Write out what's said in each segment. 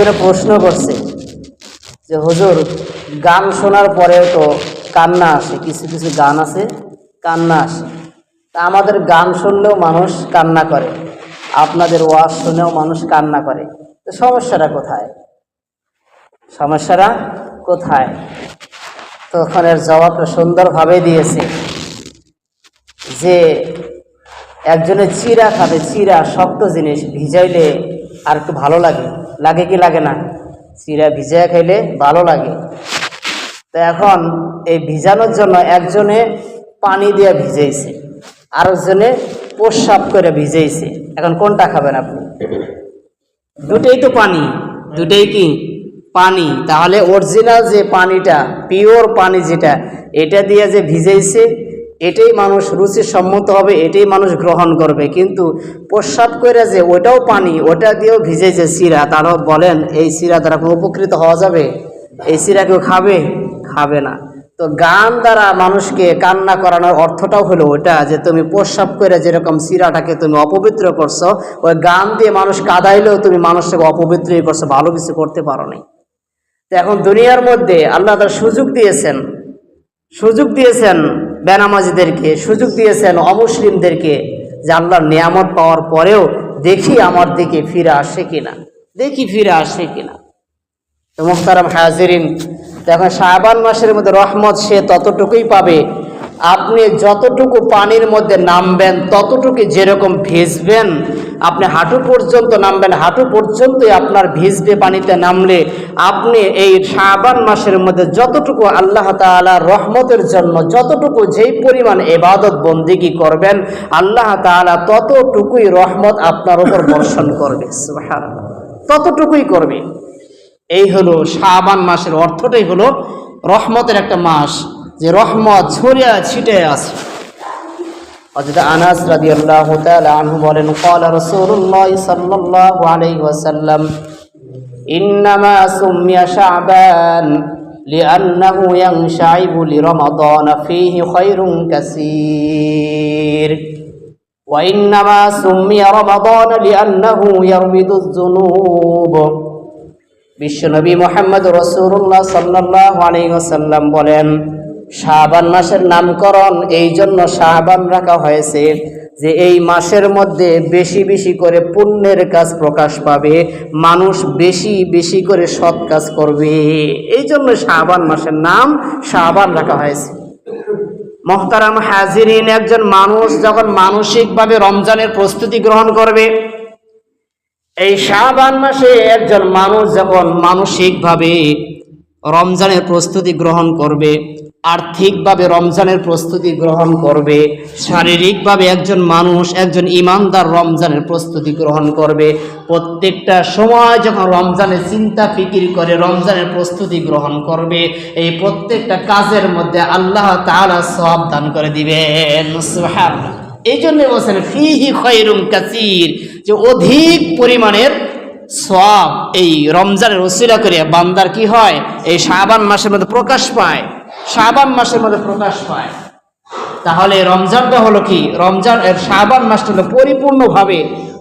একজনে প্রশ্ন করছে যে, হুজুর, গান শোনার পরেও তো কান্না আসে, কিছু কিছু গান আছে, কান্না আসে। তা আমাদের গান শুনলেও মানুষ কান্না করে, আপনাদের ওয়াজ শুনেও মানুষ কান্না করে। তো সমস্যাটা কোথায়? সমস্যাটা কোথায়? তখন এর জবাবটা সুন্দরভাবে দিয়েছে যে, একজনে চিরা খাবে, চিরা, শক্ত জিনিস ভিজাইলে আর একটু ভালো লাগে। লাগে কি লাগে না? চিরা ভিজাইয়া খাইলে ভালো লাগে। তো এখন এই ভিজানোর জন্য একজনে পানি দিয়ে ভিজাইছে, আরেকজনে প্রস্রাব করে ভিজাইছে। এখন কোনটা খাবেন আপনি? দুটেই তো পানি, দুটেই কি? পানি। তাহলে অরিজিনাল যে পানিটা পিওর পানি যেটা, এটা দিয়ে যে ভিজাইছে এটাই মানুষ রুচি সম্মত হবে, এটাই মানুষ গ্রহণ করবে। কিন্তু প্রস্রাব করে যে ওটাও পানি ওটা দিয়েও ভিজে যে সিরা তারাও বলেন, এই সিরা দ্বারা কোনো উপকৃত হওয়া যাবে? এই সিরা কেউ খাবে? খাবে না। তো গান দ্বারা মানুষকে কান্না করানোর অর্থটাও হলো ওটা যে তুমি প্রস্রাব করে যেরকম সিরাটাকে তুমি অপবিত্র করছ, ওই গান দিয়ে মানুষ কাদাইলেও তুমি মানুষটাকে অপবিত্রই করছ, ভালো কিছু করতে পারো নাই। তো এখন দুনিয়ার মধ্যে আল্লাহ তার সুযোগ দিয়েছেন সুযোগ দিয়েছেন বেনামাজিদেরকে সুযোগ দিয়েছেন অমুসলিমদেরকে যে আল্লাহর নিয়ামত পাওয়ার পরেও দেখি আমার দিকে ফিরে আসে কিনা, দেখি ফিরে আসে কিনা। মুখতারাম হাজিরিন দেখো শাহবান মাসের মধ্যে রহমত সে ততটুকুই পাবে আপনি যতটুকু পানির মধ্যে নামবেন, ততটুকু যেরকম ভিজবেন, আপনি হাঁটু পর্যন্ত নামবেন, হাঁটু পর্যন্তই আপনার ভিজবে পানিতে নামলে আপনি এই শাহবান মাসের মধ্যে যতটুকু আল্লাহ তাআলা রহমতের জন্য, যতটুকু যেই পরিমাণ এবাদত বন্দিগি করবেন, আল্লাহ তাআলা ততটুকুই রহমত আপনার উপর বর্ষণ করবে। ততটুকুই করবে। এই হলো শাবান মাসের অর্থটাই হলো রহমতের একটা মাস। যে রহমত ছড়িয়া ছিটে আছে অর্থাৎ আনাস রাদিয়াল্লাহু তাআলা আনহু বলেন قال رسول الله صلى الله عليه وسلم إنما سمي شعبان لأنه ينشعب لرمضان فيه خير كثير وإنما سمي رمضان لأنه يرمد الذنوب বিশ্বনবী মোহাম্মদ রসুল্লাহ সাল্লাহ আলাইসাল্লাম বলেন শাহবান মাসের নামকরণ, এই জন্য শাহবান রাখা হয়েছে যে এই মাসের মধ্যে বেশি বেশি করে পুণ্যের কাজ প্রকাশ পাবে, মানুষ বেশি বেশি করে সৎ কাজ করবে। এই জন্য শাহবান মাসের নাম শাহবান রাখা হয়েছে। মোহতারাম হাজিরিন, একজন মানুষ যখন মানসিকভাবে রমজানের প্রস্তুতি গ্রহণ করবে, এই শাহবান মাসে একজন মানুষ যখন মানসিকভাবে রমজানের প্রস্তুতি গ্রহণ করবে আর্থিকভাবে রমজানের প্রস্তুতি গ্রহণ করবে, শারীরিকভাবে একজন মানুষ, একজন ইমানদার রমজানের প্রস্তুতি গ্রহণ করবে। প্রত্যেকটা সময় যখন রমজানের চিন্তা, ফিকির করে রমজানের প্রস্তুতি গ্রহণ করবে, এই প্রত্যেকটা কাজের মধ্যে আল্লাহ তাআলা সব দান করে দিবেন। এই জন্য বলছেন, ফিহি খৈরুম কাসির, যে অধিক পরিমাণের সব এই রমজানের ওসিলা করে বান্দার কি হয়? এই শাবান মাসের মধ্যে প্রকাশ পায়। শাবান মাসের মধ্যে প্রকাশ পায় তাহলে রমজানটা হলো কি রমজান এর শাবান মাসটা হলো পরিপূর্ণভাবে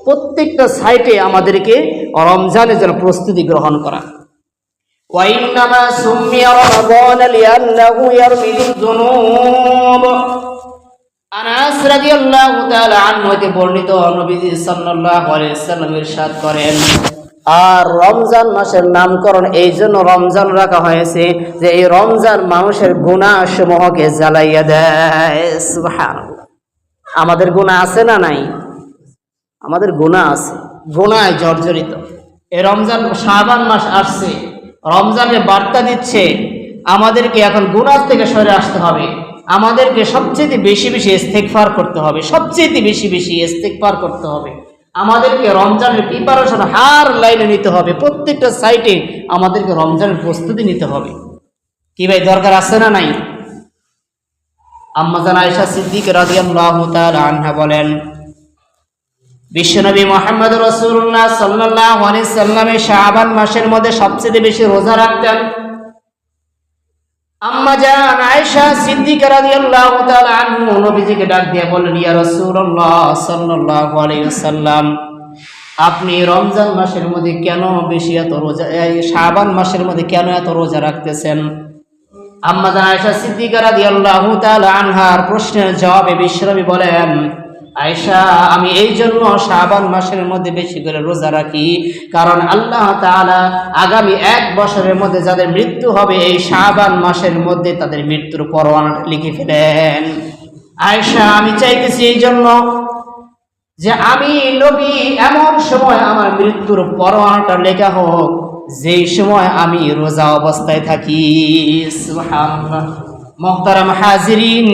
প্রত্যেকটা সাইটে আমাদেরকে রমজানের জন্য প্রস্তুতি গ্রহণ করা وإنما سمي رمضان لأنه يرمي الذنوب আনাস রাদিয়াল্লাহু তাআলা আনহু হতে বর্ণিত নবীজি সাল্লাল্লাহু আলাইহি সাল্লাম ইরশাদ করেন আর রমজান মাসের নামকরণ এই জন্য রমজান রাখা হয়েছে যে এই রমজান মানুষের গুনাহ সমূহকে জ্বালাইয়া দেয়। আমাদের গুনাহ আছে না নাই? আমাদের গুনাহ আছে। গুনায় জর্জরিত। এই রমজান শাবান মাস আসছে। রমজানের বার্তা দিচ্ছে, আমাদেরকে এখন গুনাহ থেকে সরে আসতে হবে। আমাদেরকে সবচেয়ে বেশি বেশি ইস্তেকফার করতে হবে। সবচেয়ে বেশি বেশি ইস্তেকফার করতে হবে। আমাদেরকে রমজানের প্রিপারেশন হার লাইনে নিতে হবে। প্রত্যেকটা সাইটে আমাদেরকে রমজানের প্রস্তুতি নিতে হবে। কি ভাই, দরকার আছে না নাই? আম্মাজান আয়েশা সিদ্দিক রাদিয়াল্লাহু তাআলা বলেন, বিশ্বনবী মোহাম্মদ রসুল্লাহ সাল্লাহ সাল্লামে শাহবান মাসের মধ্যে সবচেয়ে বেশি রোজা রাখতেন। ডাক দিয়ে আপনি রমজান মাসের মধ্যে কেন বেশি এত রোজা শাবান মাসের মধ্যে কেন এত রোজা রাখতেছেন? আম্মা জান আয়েশা সিদ্দিকা রাদিয়াল্লাহু তাআলা আনহার প্রশ্নের জবাবে বিশ্বনবী বলেন আয়েশা, আমি এই জন্য শাবান মাসের মধ্যে বেশি করে রোজা রাখি। কারণ আল্লাহ তাআলা আগামী এক বছরের মধ্যে যাদের মৃত্যু হবে, এই শাবান মাসের মধ্যে তাদের মৃত্যুর পরোয়ানাটা লিখে ফেলেন। আয়েশা, আমি চাইতেছি এই জন্য যে আমি নবী, এমন সময় আমার মৃত্যুর পরোয়ানাটা লেখা হোক, যেই সময় আমি রোজা অবস্থায় থাকি। মুহতারাম হাজিরিন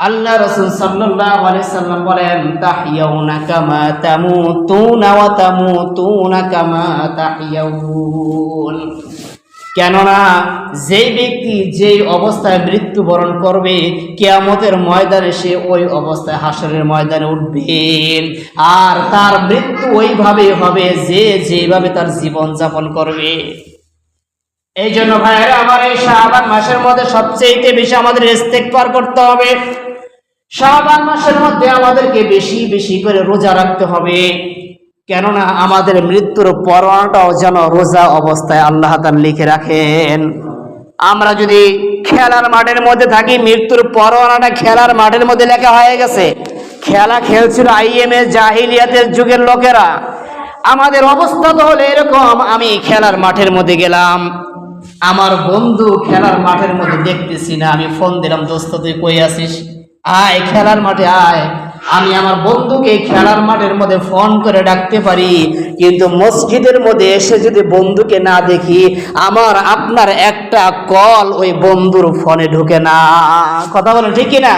আল্লাহ রসুল সাল্লাল্লাহু আলাইহি সাল্লাম বলেন তাহিয়াউনা কামা তামুতুনা ওয়া তামুতুনা কামা তাহিয়াউন। কেননা, যেই ব্যক্তি যেই অবস্থায় মৃত্যুবরণ করবে, কেয়ামতের ময়দানে সে ওই অবস্থায় হাসরের ময়দানে উঠবে। আর তার মৃত্যু ওইভাবে হবে যে যেভাবে তার জীবন যাপন করবে। এই জন্য ভাইয়েরা, আমার এই শাহবান মাসের মধ্যে সবচেয়ে বেশি আমাদের ইস্তেকবার করতে হবে। শাহবান মাসের মধ্যে আমাদেরকে বেশি বেশি করে রোজা রাখতে হবে। কেননা আমাদের মৃত্যুর পরোয়ানাটাও যেন রোজা অবস্থায় আল্লাহ লিখে রাখেন। আমরা যদি খেলার মাঠের মধ্যে থাকি, মৃত্যুর পরোয়ানাটা খেলার মাঠের মধ্যে লেখা হয়ে গেছে। খেলা খেলছিল আইএমএ জাহিলিয়াতের যুগের লোকেরা। আমাদের অবস্থা তো হলো এরকম, আমি খেলার মাঠের মধ্যে গেলাম। আমার বন্ধু খেলার মাঠের মধ্যে দেখতেছি না, আমি ফোন দিলাম, দোস্ত, তুই কই আছিস? আয়, খেলার মাঠে আয়। আমি আমার বন্ধুকে খেলার মাঠের মধ্যে ফোন করে ডাকতে পারি, কিন্তু মসজিদের মধ্যে এসে যদি বন্ধুকে না দেখি, আমার, আপনার একটা কল ওই বন্ধুর ফোনে ঢুকে না। কথা বলেন, ঠিক না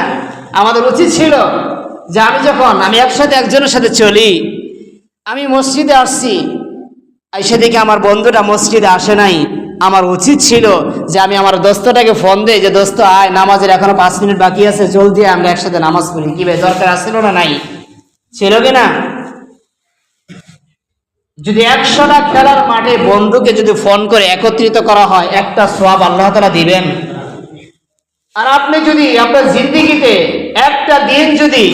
আমাদের উচিত ছিল যে আমি যখন, আমি একসাথে একজনের সাথে চলি, আমি মসজিদে আসছি, এসে দেখি আমার বন্ধুটা মসজিদে আসে নাই। আমার উচিত ছিল যে আমি আমার দোস্তটাকে ফোন দিই যে, দোস্ত, আয়, নামাজের এখনও পাঁচ মিনিট বাকি আছে, জলদি আমরা একসাথে নামাজ পড়ি। কি ভাই দরকার আসছিল না নাই? ছিল কি না? যদি একশোটা খেলার মাঠে বন্ধুকে যদি ফোন করে একত্রিত করা হয়, একটা সব আল্লাহ তালা দিবেন। আর আপনি যদি আপনার জিন্দিগিতে একটা দিন যদি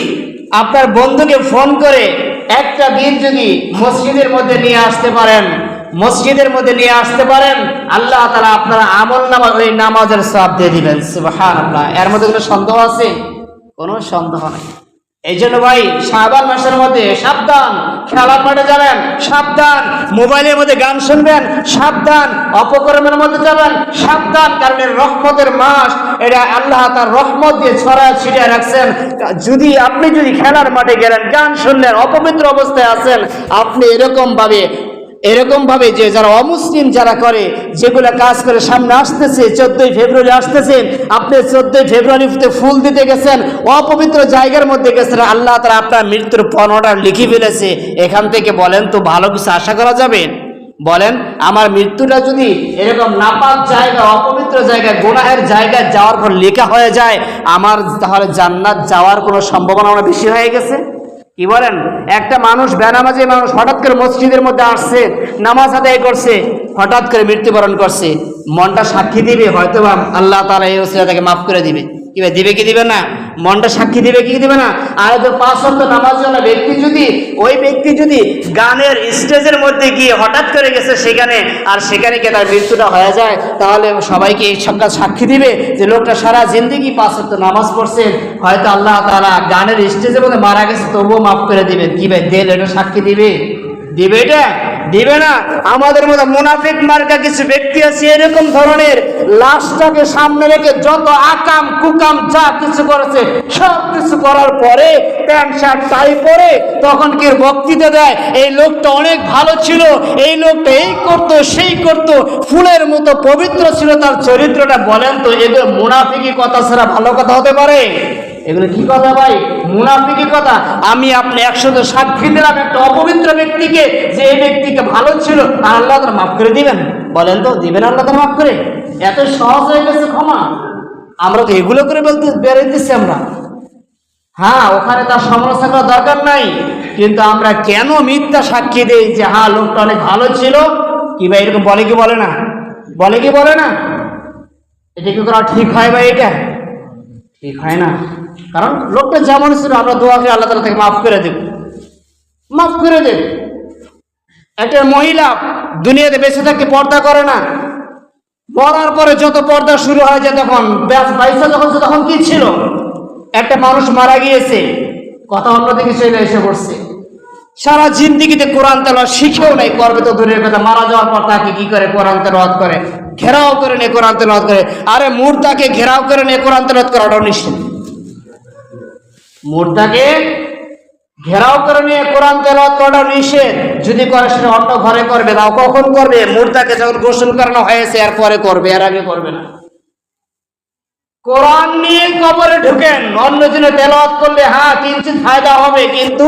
আপনার বন্ধুকে ফোন করে একটা দিন যদি মসজিদের মধ্যে নিয়ে আসতে পারেন মসজিদের মধ্যে নিয়ে আসতে পারেন, আল্লাহ তালা আপনার আমল নামা ওই নামাজের সব দিয়ে দিবেন। এর মধ্যে কোনো সন্দেহ আছে? কোনো সন্দেহ নেই। এই জন্য ভাই শাহবান মাসের মধ্যে সাবধান। খেলার মাঠে যাবেন, সাবধান। মোবাইলের মধ্যে গান শুনবেন, সাবধান। অপকর্মের মধ্যে যাবেন, সাবধান। কারণ রহমতের মাস, এটা আল্লাহ তার রহমত দিয়ে ছড়া ছিটিয়ে রাখছেন। যদি আপনি যদি খেলার মাঠে গেলেন, গান শুনলেন, অপবিত্র অবস্থায় আছেন, আপনি এরকম ভাবে এরকম ভাবে যে যারা অমুসলিম যারা করে, যেগুলো কাজ করে সামনে আসতেছে, চোদ্দই ফেব্রুয়ারি আসতেছেন আপনি চোদ্দই ফেব্রুয়ারিতে ফুল দিতে গেছেন, অপবিত্র জায়গার মধ্যে গেছেন, আল্লাহ তারা আপনার মৃত্যুর পনেরোটা লিখে ফেলেছে। এখান থেকে বলেন তো ভালো কিছু আশা করা যাবে? বলেন, আমার মৃত্যুটা যদি এরকম নাপাক জায়গা, অপবিত্র জায়গায় গোনাহের জায়গায় যাওয়ার পর লেখা হয়ে যায়, আমার তাহলে জান্নাত যাওয়ার কোনো সম্ভাবনা আমার বেশি হয়ে গেছে? কি বলেন? একটা মানুষ বেনামাজি মানুষ হঠাৎ করে মসজিদের মধ্যে আসছে, নামাজ আদায় করছে, হঠাৎ করে মৃত্যুবরণ করছে। মনটা সাক্ষী দিবে হয়তো আল্লাহ তালা এই ওসিলা তাকে মাফ করে দিবে। কি দিবে কি দিবে না? মনটা সাক্ষী দিবে কি দিবে না? আর তো পাঁচ অন্ত নামাজ জানা ব্যক্তি যদি, ওই ব্যক্তি যদি গানের স্টেজের মধ্যে গিয়ে হঠাৎ করে গেছে সেখানে, আর সেখানে গিয়ে তার মৃত্যুটা হয়ে যায়, তাহলে সবাইকে এই সবটা সাক্ষী দিবে যে লোকটা সারা জিন্দিগি পাঁচ অন্ত নামাজ পড়ছেন হয়তো আল্লাহ তালা গানের স্টেজের মধ্যে মারা গেছে, তবুও মাফ করে দিবেন। কি ভাই দেল এটা সাক্ষী দিবে? দিবে এটা? দিবে না। আমাদের মধ্যে মুনাফিক মার্কা কিছু ব্যক্তি আছে, এরকম ধরনের লাশটাকে সামনে রেখে যত আকাম, কুকাম, যা কিছু করেছে, সব কিছু করার পরে প্যান্ট, শার্ট, টাই পরে তখন কি বক্তৃতা দেয়? এই লোকটা অনেক ভালো ছিল, এই লোকটা এই করতো, সেই করতো, ফুলের মতো পবিত্র ছিল তার চরিত্রটা। বলেন তো এগুলো মুনাফিকি কথা ছাড়া ভালো কথা হতে পারে? এগুলো কি কথা ভাই? মুনাফিকি কথা। আমি আপনি একসাথে সাক্ষী দিলাম একটা অপবিত্র ব্যক্তিকে যে এই ব্যক্তিকে ভালো ছিল আর আল্লাহ তারা মাফ করে দিবেন। বলেন তো, দিবেন আল্লাহ তারা মাফ করে? এত সহজ হয়ে গেছে ক্ষমা। আমরা তো এগুলো করে বলতে বেরোতেছি আমরা। হ্যাঁ ওখানে তার সমালোচনা করার দরকার নাই। কিন্তু আমরা কেন মিথ্যা সাক্ষী দেই যে হ্যাঁ লোকটা অনেক ভালো ছিল কি ভাই, এরকম বলে কি বলে না? বলে কি বলে না? এটা কি করা ঠিক হয় ভাই এটা? ঠিক হয় না। কারণ লোকটা যেমন ছিল, আমরা দোয়া করে আল্লাহ তালা তাকে মাফ করে দেব। মাফ করে দেব। একটা মহিলা দুনিয়াতে বেঁচে থাকতে পর্দা করে না। মরার পরে যত পর্দা শুরু হয় যে তখন পয়সা যখন তখন কি ছিল? একটা মানুষ মারা গিয়েছে। কথা অন্যদিকে চলে এসে পড়ছে। সারা জিন্দিগিতে কোরআন তেলাওয়াত শিখেও নাই করবে তো দূরের কথা। মারা যাওয়ার পর তাকে কি করে? কোরআন তেলাওয়াত করে। ঘেরাও করে নেকর কোরআন তেলাওয়াত করে। আরে মুর্দাকে ঘেরাও করে নিয়ে কোরআন তেলাওয়াত করাটাও নিশ্চিত। মুর্দাকে ঘেরাও করে নিয়ে কোরআন তেলাওয়াত করাটাও নিষেধ যদি করে সেটা অন্য ঘরে করবে, তাও কখন করবে? মুর্দাকে যখন গোসল করানো হয়েছে এরপরে করবে, এর আগে করবে না। কোরআন নিয়ে কবরে ঢুকেন, অন্য জনে তেলাওয়াত করলে হ্যাঁ কিঞ্চিত ফায়দা হবে, কিন্তু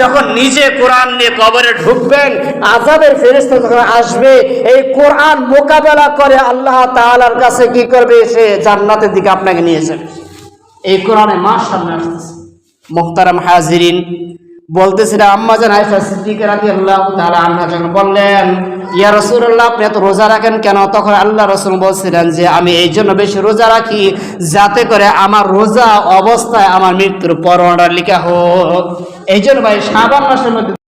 যখন নিজে কোরআন নিয়ে কবরে ঢুকবেন, আজাবের ফেরেশতা যখন আসবে, এই কোরআন মোকাবেলা করে আল্লাহ তাআলার কাছে কি করবে? সে জান্নাতের দিকে আপনাকে নিয়ে যাবে। এই কোরআনে মাস সামনে আসতেছে। মোহতারাম হাজিরিন বলতেছিলাম আম্মা জান আনহা যখন বললেন, ইয়া আপনি এত রোজা রাখেন কেন? তখন আল্লাহ রাসূল বলছিলেন যে, আমি এই জন্য বেশি রোজা রাখি যাতে করে আমার রোজা অবস্থায় আমার মৃত্যুর পরোয়ানা লিখা হোক। এই জন্য ভাই, শাবান মাসের মধ্যে